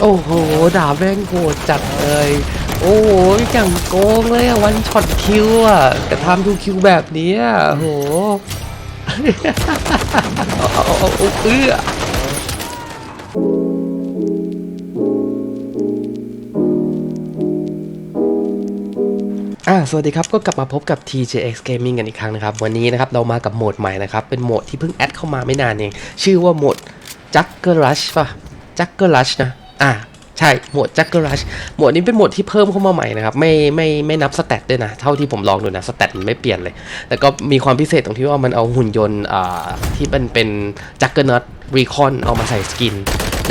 โอ้โห ดาบแม่งโหดจัดเลย โอ้โหอย่างโกงเลยอะวันช็อตคิวอะแต่ทำดูคิวแบบนี้อะโหเอื้ออ่าสวัสดีครับ ก็กลับมาพบกับ TJX Gaming กันอีกครั้งนะครับ วันนี้นะครับ เรามากับโหมดใหม่นะครับ เป็นโหมดที่เพิ่งแอดเข้ามาไม่นานเอง ชื่อว่าโหมด j u g g e r Rush ป่ะ Juggle Rush นะ อะใช่หมวดจักรรัชหมวดนี้เป็นหมวดที่เพิ่มเข้ามาใหม่นะครับ ไม่ไม่ไม่นับสเตตด้วยนะ เท่าที่ผมลองดูนะสเตตมันไม่เปลี่ยนเลย แต่ก็มีความพิเศษตรงที่ว่ามันเอาหุ่นยนต์อ่าที่มันเป็นจักรเนอร์รีคอนเอามาใส่สกิน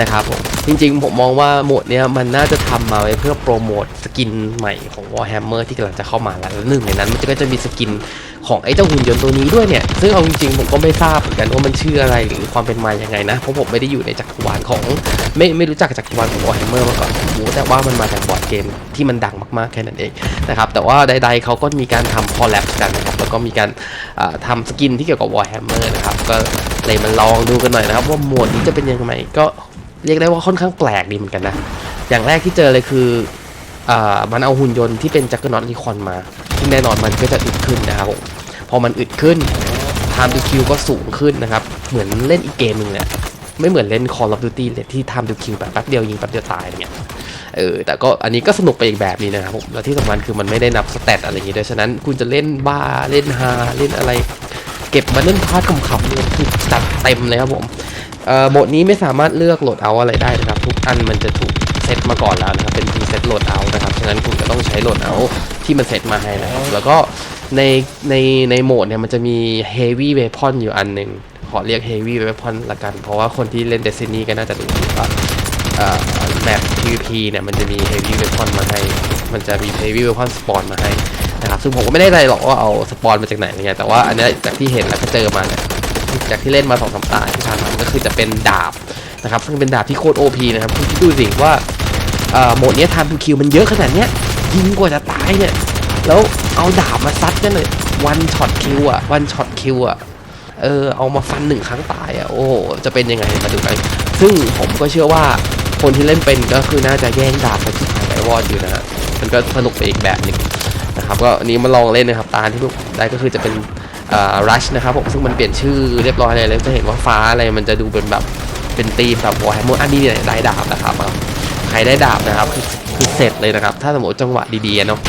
นะครับผมจริงๆ ผมมองว่าโหมดเนี้ยมันน่าจะทำมาไว้เพื่อโปรโมทสกินใหม่ของ Warhammer ที่กำลังจะเข้ามาแล้วหนึ่งในนั้น มันก็จะมีสกินของไอ้เจ้าหุ่นยนต์ตัวนี้ด้วยเนี่ย ซึ่งเอาจริงๆ ผมก็ไม่ทราบเหมือนกันว่ามันชื่ออะไรหรือความเป็นมายังไงนะ เพราะผมไม่ได้อยู่ในจักรวาลของไม่ไม่รู้จักจักรวาลของ Warhammer มาก่อนรู้แต่ว่ามันมาจากบอร์ดเกมที่มันดังมากๆแค่นั้นเองนะครับแต่ว่าใดๆเขาก็มีการทำคอลแลบกันนะครับแล้วก็มีการอ่าทำสกินที่เกี่ยวกับ Warhammer นะครับก็เลยมาลองดูกันหน่อยนะครับว่าโหมดนี้จะเป็นยังไงก็ เรียกได้ว่าค่อนข้างแปลกดีเหมือนกันนะ อย่างแรกที่เจอเลยคืออ่ามันเอาหุ่นยนต์ที่เป็นจักรนอตรีคอนมาซึ่งแน่นอนมันก็จะอึดขึ้นนะครับผมพอมันอึดขึ้น time to kill ก็สูงขึ้นนะครับ เหมือนเล่นอีกเกมหนึ่งเลยไม่เหมือนเล่น Call of Duty เลยที่ time to kill แบบแป๊บเดียวยิงแป๊บเดียวตายอะไรเงี้ยเออแต่ก็อันนี้ก็สนุกไปอีกแบบนี้นะครับผมแล้วที่สำคัญคือมันไม่ได้นับสเตตอะไรอย่างงี้ด้วยฉะนั้นคุณจะเล่นบ้าเล่นฮาเล่นอะไร เก็บมาเล่นพาร์ทขำๆเนี่ยคือจัดเต็มเลยครับผม เอ่อโหมดนี้ไม่สามารถเลือกโหลดเอาอะไรได้นะครับ ทุกอันมันจะถูกเซตมาก่อนแล้วนะครับเป็นพรีเซตโหลดเอานะครับฉะนั้นคุณก็ต้องใช้โหลดเอาที่มันเซตมาให้นะครับแล้วก็ในในในโหมดเนี่ยมันจะมี heavy weapon อยู่อันหนึ่งขอเรียก heavy weapon ละกัน เพราะว่าคนที่เล่น Destiny ก็น่าจะรู้อยู่ว่าเอ่อแบบ PVP เนี่ยมันจะมี heavy weapon มาให้ มันจะมี heavy weapon spawn มาให้นะครับซึ่งผมก็ไม่ได้ใจหรอกว่าเอาสปอนมาจากไหนเนี่ยแต่ว่าอันเนี้ยจากที่เห็นแล้วก็เจอมาเนี่ย จากที่เล่นมาสองสามตาที่ผ่านมาก็คือจะเป็นดาบนะครับซึ่งเป็นดาบที่โคตร OP นะครับคุณคิดดูสิว่าโหมดเนี้ยทำทูคิวมันเยอะขนาดเนี้ยยิงกว่าจะตายเนี่ย แล้วเอาดาบมาซัดกันเลยวันช็อตคิวอะวันช็อตคิวอะเออเอามาฟันหนึ่งครั้งตายอะโอ้จะเป็นยังไงมาดูกันซึ่งผมก็เชื่อว่าคนที่เล่นเป็นก็คือน่าจะแย่งดาบไปที่หายไปวอดอยู่นะฮะมันก็สนุกไปอีกแบบหนึ่งนะครับก็นนี้มาลองเล่นนะครับตาที่พวกได้ก็คือจะเป็น รัชนะครับผมซึ่งมันเปลี่ยนชื่อเรียบร้อยเลยแล้วจะเห็นว่าฟ้าอะไรมันจะดูเป็นแบบเป็นธีมแบบวอร์แฮมเมอร์อันนี้เนี่ยได้ดาบนะครับใครได้ดาบนะครับคือคือเสร็จเลยนะครับ ถ้าสมมติจังหวะดีๆเนาะ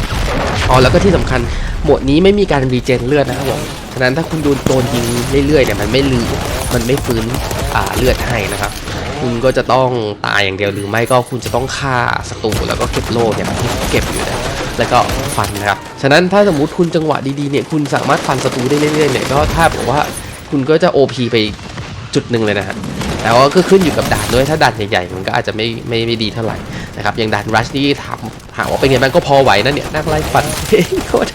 อ๋อแล้วก็ที่สำคัญหมวดนี้ไม่มีการรีเจนเลือดนะครับผมฉะนั้นถ้าคุณโดนโดนยิงเรื่อยๆเนี่ยมันไม่ลือมันไม่ฟื้นอ่าเลือดให้นะครับ คุณก็จะต้องตายอย่างเดียวหรือไม่ก็คุณจะต้องฆ่าศัตรูแล้วก็เก็บโล่เนี่ยที่เก็บอยู่นย แล้วก็ฟันนะครับ ฉะนั้นถ้าสมมติคุณจังหวะดีๆเนี่ยคุณสามารถฟันศัตรูได้เรื่อยๆเนี่ยก็ถ้าบอกว่าคุณก็จะ OP ไปจุดหนึ่งเลยนะฮะแต่ว่าก็ขึ้นอยู่กับด่านด้วยถ้าด่านใหญ่ๆมันก็อาจจะไม่ไม่ไม่ดีเท่าไหร่นะครับอย่างด่านรัชนี่ถามถามว่าเป็นไงบ้างก็พอไหวนะเนี่ยนั่งไล่ฟันโคตร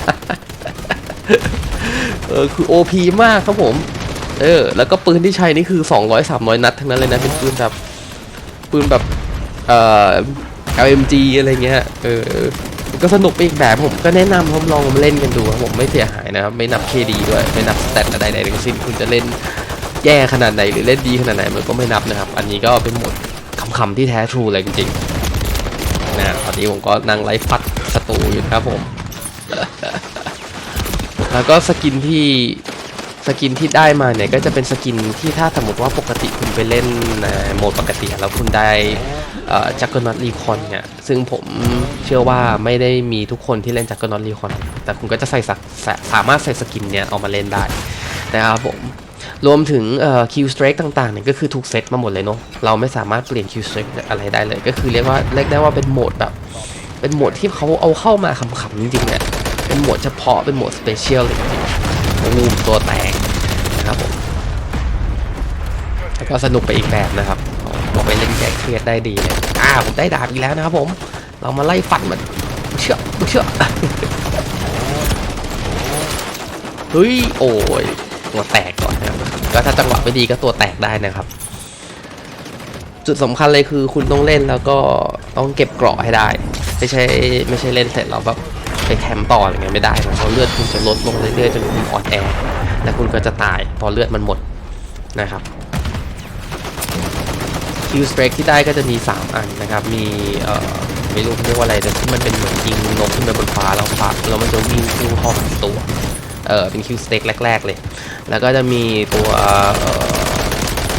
เออคือ OP มากครับผมเออแล้วก็ปืนที่ใช้นี่คือ 200 300 นัดทั้งนั้นเลยนะเป็นปืนแบบปืนแบบเอ่อ LMG อะไรเงี้ยเออ ก็สนุกไปอีกแบบผมก็แนะนำผมลองมเล่นกันดูครับผมไม่เสียหายนะครับ ไม่นับ KD ด้วย ไม่นับสเตตอะไรใดๆทั้งสิ้นคุณจะเล่นแย่ขนาดไหนหรือเล่นดีขนาดไหนมันก็ไม่นับนะครับ อันนี้ก็เป็นหมดคำๆที่แท้ทรูเลยจริงๆนะตอนนี้ผมก็นั่งไล่ฟัดศัตรูอยู่ครับผม แล้วก็สกินที่สกินที่ได้มาเนี่ยก็จะเป็นสกินที่ถ้าสมมติว่าปกติคุณไปเล่นในโหมดปกติแล้วคุณได้ จักรนอตรีคอนเนี่ย ซึ่งผมเชื่อว่าไม่ได้มีทุกคนที่เล่นจักรนอตรีคอนแต่คุณก็จะใส่สักสามารถใส่สกินเนี่ย เอามาเล่นได้นะครับผม รวมถึงคิวสเตรกต่างๆเนี่ยก็คือถูกเซตมาหมดเลยเนาะเราไม่สามารถเปลี่ยนคิวสเตรกอะไรได้เลย ก็คือเรียกว่าเรียกได้ว่าเป็นโหมดแบบ เป็นโหมดที่เขาเอาเข้ามาขำๆจริงๆเนี่ยเป็นโหมดเฉพาะเป็นโหมดสเปเชียลเลยจริงๆโอ้ตัวแตกนะครับผมแล้วก็สนุกไปอีกแบบนะครับ บอกไปเล่นแก้เครียดได้ดีเลยอ่าผมได้ดาบอีกแล้วนะครับผม เรามาไล่ฟันมันเชื่อเชื่อเฮ้ยโอ้ยตัวแตกก่อนนะครับก็ถ้าจังหวะไม่ดีก็ตัวแตกได้นะครับ จุดสำคัญเลยคือคุณต้องเล่นแล้วก็ต้องเก็บเกราะให้ได้ ไม่ใช่ไม่ใช่เล่นเสร็จแล้วแบบไปแคมป์ต่ออะไรเงี้ยไม่ได้นะเพราะเลือดคุณจะลดลงเรื่อยๆจนคุณอ่อนแอและคุณก็จะตายพอเลือดมันหมดนะครับ คิวสเปกที่ได้ก็จะมี 3 อันนะครับ มีเอ่อไม่รู้เรียกว่าอะไรแต่ที่มันเป็นเหมือนยิงนกขึ้นไปบนฟ้าแล้วฟ้าแล้วมันจะวิ่งพุ่งเข้าหาตัวเออเป็นคิวสเต็กแรก ๆ เลย แล้วก็จะมีตัว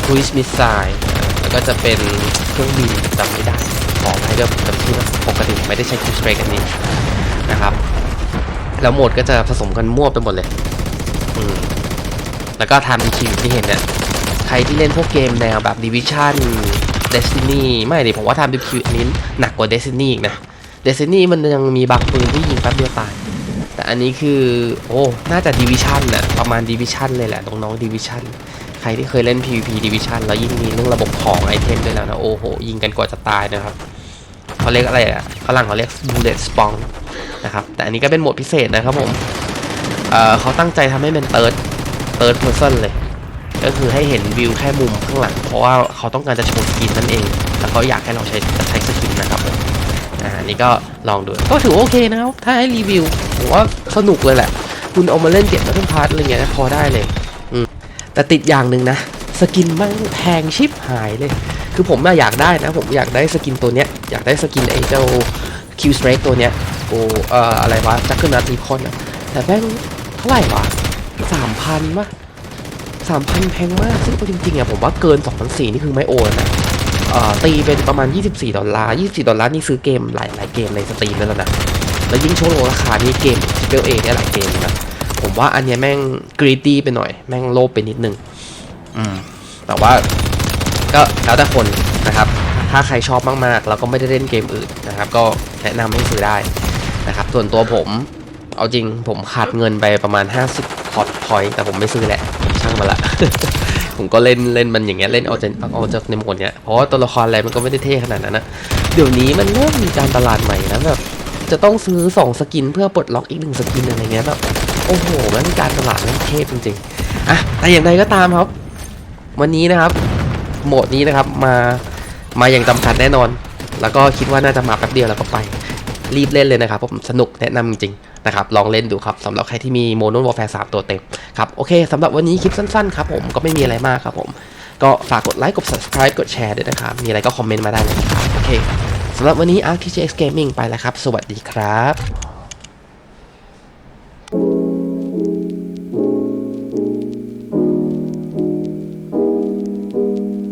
ครูซมิสไซล์แล้วก็จะเป็นเครื่องบินจำไม่ได้ขอให้กับกับที่ปกติไม่ได้ใช้คิวสเต็กอันนี้นะครับ แล้วโหมดก็จะผสมกันมั่วไปหมดเลยอืมแล้วก็ทำคิวที่เห็นเนี่ย ใครที่เล่นพวกเกมแนวแบบ Division Destiny ไม่ดิผมว่าทำดิคิวนี้หนักกว่า Destiny อีกนะ Destiny มันยังมีบางปืนที่ยิงแป๊บเดียวตาย แต่อันนี้คือ โอ้ น่าจะ Division น่ะประมาณ Division เลยแหละน้องๆ Division ใครที่เคยเล่น PVP Division แล้วยิ่งมีเรื่องระบบของไอเทมด้วยแล้วนะ โอ้โห ยิงกันกว่าจะตายนะครับเขาเรียกอะไรอะฝรั่งเขาเรียก bullet spawn นะครับ แต่อันนี้ก็เป็นโหมดพิเศษนะครับผม เอ่อเขาตั้งใจทำให้เป็น third third person เลย ก็คือให้เห็นวิวแค่มุมข้างหลัง เพราะว่าเขาต้องการจะโชว์สกินนั่นเอง แล้วเขาอยากให้เราใช้ใช้สกินนะครับอ่านี่ก็ลองดู ก็ถือโอเคนะครับ ถ้าให้รีวิวผมว่าสนุกเลยแหละ คุณเอามาเล่นเก็บมาทั้งพาร์ทอะไรเงี้ยพอได้เลยอืมแต่ติดอย่างหนึ่งนะ สกินมันแพงชิบหายเลย คือผมอยากได้นะ ผมอยากได้สกินตัวเนี้ย อยากได้สกินไอ้เจ้าคิวสเตรกตัวเนี้ยโอเอ่ออะไรวะจักรนาตีคอนอะแต่แม่งเท่าไหร่วะสามพันวะ สามพันแพงมาก ซึ่งจริงๆอะผมว่าเกิน2 0 0 นี่คือไม่โอนนะตีเป็นประมาณ 24 ดอลลาร์ 24 ดอลลาร์นี่ซื้อเกมหลายหลายเกมในสตรีมนั่นแหละนะ แล้วยิ่งช่วงโลราคานี่เกมเ l เอเนี่ยหลายเกมนะ ผมว่าอันเนี้ยแม่งกรีดี้ไปหน่อย แม่งโลภไปนิดนึง อืม แต่ว่าก็แล้วแต่คนนะครับ ถ้าใครชอบมากๆ แล้วก็ไม่ได้เล่นเกมอื่นนะครับ ก็แนะนำให้ซื้อได้นะครับ ส่วนตัวผม เอาจริงผมขาดเงินไปประมาณ 50 พอตพอยต์แต่ผมไม่ซื้อแหละ ช่างมาละ ผมก็เล่นเล่นมันอย่างเงี้ยเล่นเอาจากเอาจากในโหมดเนี้ยเพราะว่าตัวละครอะไรมันก็ไม่ได้เท่ขนาดนั้นนะเดี๋ยวนี้มันเริ่มมีการตลาดใหม่นะแบบจะต้องซื้อ 2 สกินเพื่อปลดล็อกอีกหนึ่งสกินอะไรเงี้ยแบบโอ้โหมันการตลาดมันเทพจริงๆอะแต่อย่างไรก็ตามครับ วันนี้นะครับ โหมดนี้นะครับมามาอย่างจำกัดแน่นอน แล้วก็คิดว่าน่าจะมาแป๊บเดียวแล้วก็ไป รีบเล่นเลยนะครับผมสนุกแนะนำจริงๆ นะครับลองเล่นดูครับสำหรับใครที่มีโมโนวอลแฟร์สตัวเต็มครับโอเคสำหรับวันนี้คลิปสั้นๆครับผมก็ไม่มีอะไรมากครับผมก็ฝากกดไลค์กด subscribe กดแชร์ด้วยนะครับ มีอะไรก็คอมเมนต์มาได้เลยครับโอเคสำหรับวันนี้ RTGX Gaming ไปแล้วครับ สวัสดีครับ